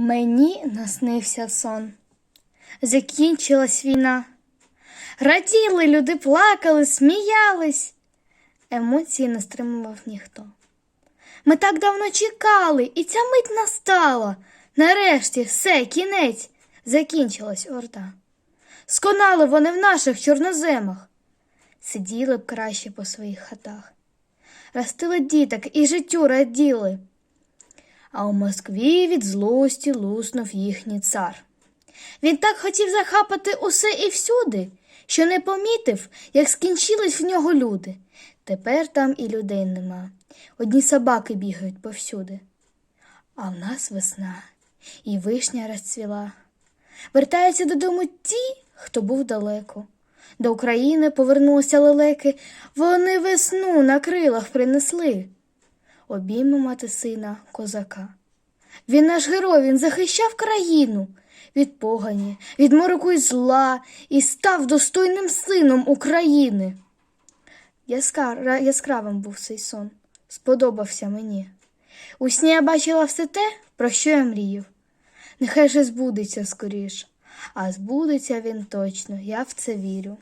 Мені наснився сон. Закінчилась війна. Раділи, люди плакали, сміялись. Емоції не стримував ніхто. Ми так давно чекали, і ця мить настала. Нарешті все, кінець, закінчилась орда. Сконали вони в наших чорноземах. Сиділи б краще по своїх хатах. Ростили діток і життю раділи. А у Москві від злості луснув їхній цар. Він так хотів захапати усе і всюди, що не помітив, як скінчились в нього люди. Тепер там і людей нема. Одні собаки бігають повсюди. А в нас весна, і вишня розцвіла. Вертаються додому ті, хто був далеко. До України повернулися лелеки, вони весну на крилах принесли. Обійме мати сина козака. Він наш герой, він захищав країну від погані, від мороку й зла і став достойним сином України. Яскар... Яскравим був цей сон, сподобався мені. У сні я бачила все те, про що я мріяв. Нехай же збудеться скоріш, а збудеться він точно, я в це вірю.